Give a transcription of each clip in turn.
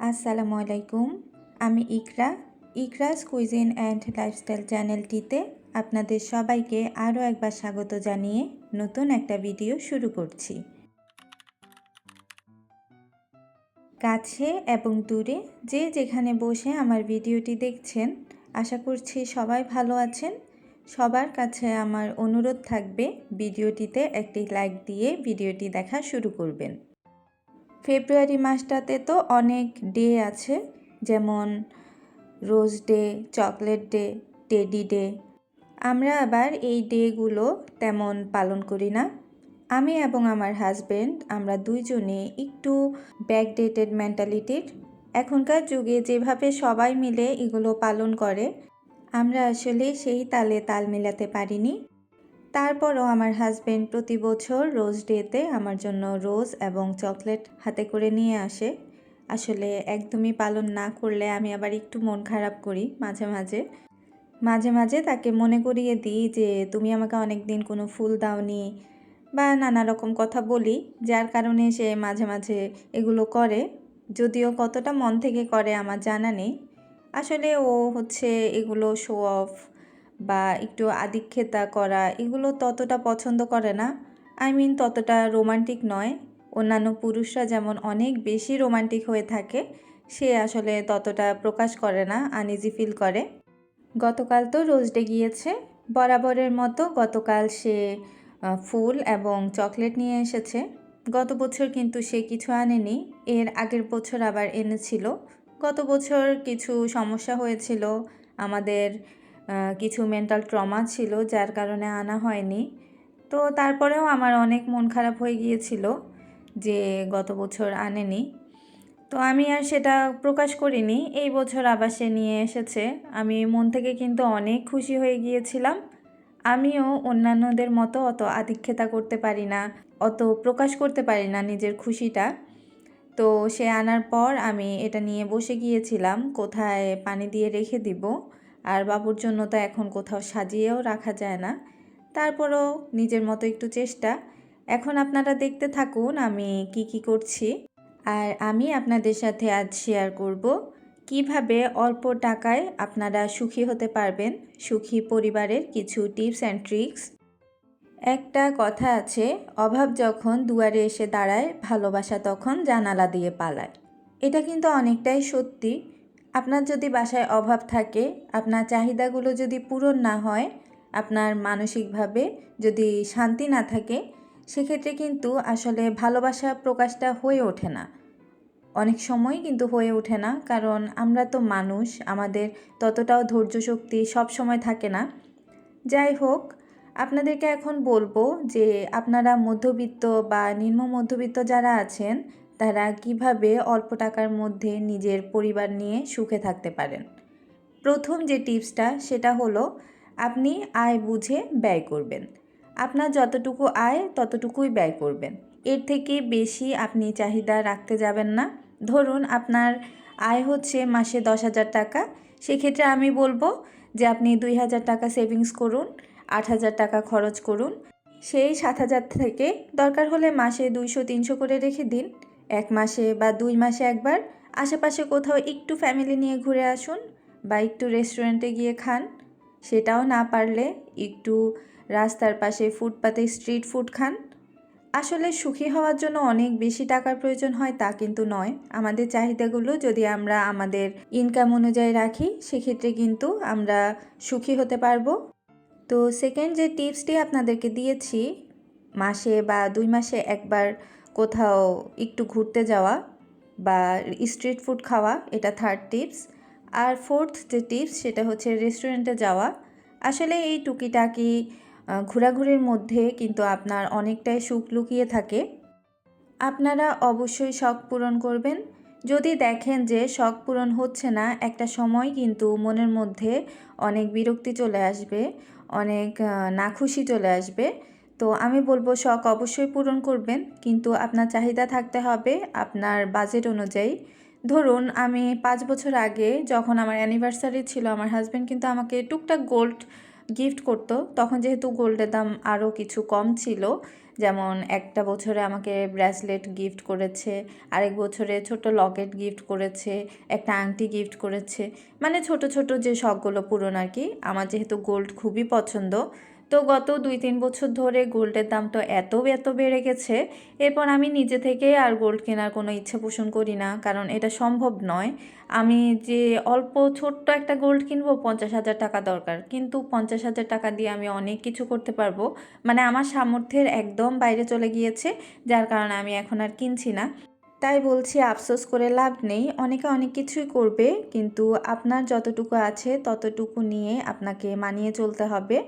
আসসালামু আলাইকুম। আমি Iqra. Iqra's cuisine and lifestyle চ্যানেলটিতে আপনাদের সবাইকে আরও একবার স্বাগত জানিয়ে নতুন একটা ভিডিও শুরু করছি। কাছে এবং দূরে যে যেখানে বসে আমার ভিডিওটি দেখছেন, আশা করছি সবাই ভালো আছেন। সবার কাছে আমার অনুরোধ থাকবে, ভিডিওটিতে একটি লাইক দিয়ে ভিডিওটি দেখা শুরু করবেন। ফেব্রুয়ারি মাসটাতে তো অনেক ডে আছে, যেমন rose day, chocolate day, teddy day. আমরা আবার এই ডেগুলো তেমন পালন করি না। আমি এবং আমার হাজব্যান্ড আমরা দুইজনে একটু ব্যাকডেটেড মেন্টালিটির। এখনকার যুগে যেভাবে সবাই মিলে এগুলো পালন করে, আমরা আসলে সেই তালে তাল মেলাতে পারিনি। তারপরও আমার হাজব্যান্ড প্রতি বছর রোজ ডেতে আমার জন্য রোজ এবং চকলেট হাতে করে নিয়ে আসে। আসলে একদমই পালন না করলে আমি আবার একটু মন খারাপ করি মাঝে মাঝে। মাঝে মাঝে তাকে মনে করিয়ে দিই যে, তুমি আমাকে অনেক দিন কোনো ফুল দাওনি বা নানা রকম কথা বলি, যার কারণে সে মাঝে মাঝে এগুলো করে। যদিও কতটা মন থেকে করে আমার জানা নেই। আসলে ও হচ্ছে এগুলো শো অফ বা একটু আদিক্ষেতা করা, এগুলো ততটা পছন্দ করে না। আই মিন ততটা রোমান্টিক নয়। অন্যান্য পুরুষরা যেমন অনেক বেশি রোমান্টিক হয়ে থাকে, সে আসলে ততটা প্রকাশ করে না আনইজি ফিল করে। গতকাল তো রোজ ডে গিয়েছে। বরাবরের মতো গতকাল সে ফুল এবং চকলেট নিয়ে এসেছে। গত বছর কিন্তু সে কিছু আনেনি। এর আগের বছর আবার এনেছিল। গত বছর কিছু সমস্যা হয়েছিল। আমাদের কিছু মেন্টাল ট্রমা ছিল, যার কারণে আনা হয়নি। তো তারপরেও আমার অনেক মন খারাপ হয়ে গিয়েছিল যে গত বছর আনেনি। তো আমি আর সেটা প্রকাশ করিনি। এই বছর আবার সে নিয়ে এসেছে। আমি মন থেকে কিন্তু অনেক খুশি হয়ে গিয়েছিলাম। আমিও অন্যান্যদের মতো অত আধিক্ষেতা করতে পারি না, অত প্রকাশ করতে পারি না নিজের খুশিটা। তো সে আনার পর আমি এটা নিয়ে বসে গিয়েছিলাম, কোথায় পানি দিয়ে রেখে দিব। আর বাবুর জন্য তো এখন কোথাও সাজিয়েও রাখা যায় না। তারপরও নিজের মতো একটু চেষ্টা। এখন আপনারা দেখতে থাকুন আমি কি কি করছি। আর আমি আপনাদের সাথে আজ শেয়ার করব কীভাবে অল্প টাকায় আপনারা সুখী হতে পারবেন সুখী পরিবারের কিছু টিপস অ্যান্ড ট্রিক্স একটা কথা আছে, অভাব যখন দুয়ারে এসে দাঁড়ায়, ভালোবাসা তখন জানালা দিয়ে পালায়। এটা কিন্তু অনেকটাই সত্যি। আপনার যদি বাসায় অভাব থাকে, আপনার চাহিদাগুলো যদি পূরণ না হয়, আপনার মানসিকভাবে যদি শান্তি না থাকে, সেক্ষেত্রে কিন্তু আসলে ভালোবাসা প্রকাশটা হয়ে ওঠে না। অনেক সময় কিন্তু হয়ে ওঠে না, কারণ আমরা তো মানুষ, আমাদের ততটাও ধৈর্য শক্তি সব সময় থাকে না। যাই হোক, আপনাদেরকে এখন বলব যে আপনারা মধ্যবিত্ত বা নিম্ন মধ্যবিত্ত যারা আছেন তারা কীভাবে অল্প টাকার মধ্যে নিজের পরিবার নিয়ে সুখে থাকতে পারেন? প্রথম যে টিপসটা, সেটা হলো, আপনি আয় বুঝে ব্যয় করবেন। আপনার যতটুকু আয়, ততটুকুই ব্যয় করবেন। এর থেকে বেশি আপনি চাহিদা রাখতে যাবেন না। ধরুন, আপনার আয় হচ্ছে মাসে দশ হাজার টাকা। সেক্ষেত্রে আমি বলব যে, আপনি দুই হাজার টাকা সেভিংস করুন, আট হাজার টাকা খরচ করুন। সেই সাত হাজার থেকে দরকার হলে মাসে দুইশো, তিনশো করে রেখে দিন। এক মাসে বা দুই মাসে একবার আশেপাশে কোথাও একটু ফ্যামিলি নিয়ে ঘুরে আসুন বা একটু রেস্টুরেন্টে গিয়ে খান। সেটাও না পারলে একটু রাস্তার পাশে ফুটপাতে স্ট্রিট ফুড খান। আসলে সুখী হওয়ার জন্য অনেক বেশি টাকার প্রয়োজন হয় তা কিন্তু নয়। আমাদের চাহিদাগুলো যদি আমরা আমাদের ইনকাম অনুযায়ী রাখি, সেক্ষেত্রে কিন্তু আমরা সুখী হতে পারব। তো সেকেন্ড যে টিপসটি আপনাদেরকে দিয়েছি, মাসে বা দুই মাসে একবার কোথাও একটু ঘুরতে যাওয়া বা স্ট্রিট ফুড খাওয়া, এটা থার্ড টিপস আর ফোর্থ যে টিপস সেটা হচ্ছে রেস্টুরেন্টে যাওয়া। আসলে এই টুকিটাকি ঘোরাঘুরির মধ্যে কিন্তু আপনার অনেকটাই সুখ লুকিয়ে থাকে। আপনারা অবশ্যই শখ পূরণ করবেন। যদি দেখেন যে শখ পূরণ হচ্ছে না, একটা সময় কিন্তু মনের মধ্যে অনেক বিরক্তি চলে আসবে, অনেক নাখুশি চলে আসবে। তো আমি বলব শখ অবশ্যই পূরণ করবেন, কিন্তু আপনার চাহিদা থাকতে হবে আপনার বাজেট অনুযায়ী। ধরুন, আমি পাঁচ বছর আগে যখন আমার অ্যানিভার্সারি ছিল, আমার হাজব্যান্ড কিন্তু আমাকে টুকটাক গোল্ড গিফট করতো। তখন যেহেতু গোল্ডের দাম আরও কিছু কম ছিল, যেমন একটা বছরে আমাকে ব্রেসলেট গিফট করেছে, আরেক বছরে ছোট লকেট গিফট করেছে, একটা আংটি গিফট করেছে। মানে ছোট ছোট যে শখগুলো পূরণ আর কি, আমার যেহেতু গোল্ড খুবই পছন্দ তো গত দুই তিন বছর ধরে গোল্ডের দাম তো এত এত বেড়ে গেছে, এরপর আমি নিজে থেকে আর গোল্ড কেনার কোনো ইচ্ছে পোষণ করি না, কারণ এটা সম্ভব নয়। আমি যে অল্প ছোট্ট একটা গোল্ড কিনবো পঞ্চাশ হাজার টাকা দরকার, কিন্তু পঞ্চাশ হাজার টাকা দিয়ে আমি অনেক কিছু করতে পারব। মানে আমার সামর্থ্যের একদম বাইরে চলে গিয়েছে, যার কারণে আমি এখন আর কিনছি না। তাই বলছি, আফসোস করে লাভ নেই, অনেকে অনেক কিছুই করবে, কিন্তু আপনার যতটুকু আছে ততটুকু নিয়ে আপনাকে মানিয়ে চলতে হবে।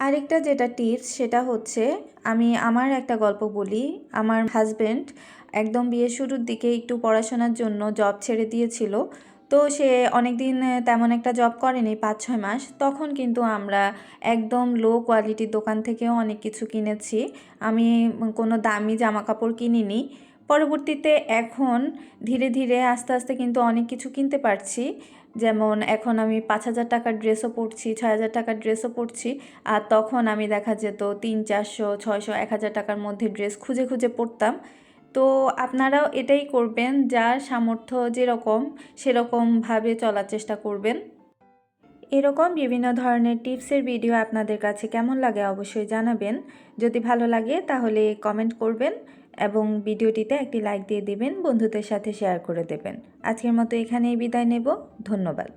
আরেকটা যেটা টিপস, সেটা হচ্ছে আমি আমার একটা গল্প বলি। আমার হাজব্যান্ড একদম বিয়ের শুরুর দিকে একটু পড়াশোনার জন্য জব ছেড়ে দিয়েছিল। তো সে অনেক দিন তেমন একটা জব করেনি পাঁচ ছয় মাস। তখন কিন্তু আমরা একদম লো কোয়ালিটির দোকান থেকেও অনেক কিছু কিনেছি। আমি কোনো দামি জামা কাপড় কিনিনি। পরবর্তীতে এখন ধীরে ধীরে আস্তে আস্তে কিন্তু অনেক কিছু কিনতে পারছি। যেমন এখন আমি পাঁচ হাজার টাকার ড্রেসও পরছি, ছয় হাজার টাকার ড্রেসও পরছি, আর তখন আমি দেখা যেত তিন, চারশো, ছয়শো, এক হাজার টাকার মধ্যে ড্রেস খুঁজে খুঁজে পরতাম। তো আপনারাও এটাই করবেন, যার সামর্থ্য যেরকম, সেরকমভাবে চলার চেষ্টা করবেন। এরকম বিভিন্ন ধরনের টিপসের ভিডিও আপনাদের কাছে কেমন লাগে অবশ্যই জানাবেন। যদি ভালো লাগে তাহলে কমেন্ট করবেন। এবং ভিডিওটিতে একটি লাইক দিয়ে দেবেন, বন্ধুদের সাথে শেয়ার করে দেবেন। আজকের মতো এখানেই বিদায় নেব। ধন্যবাদ।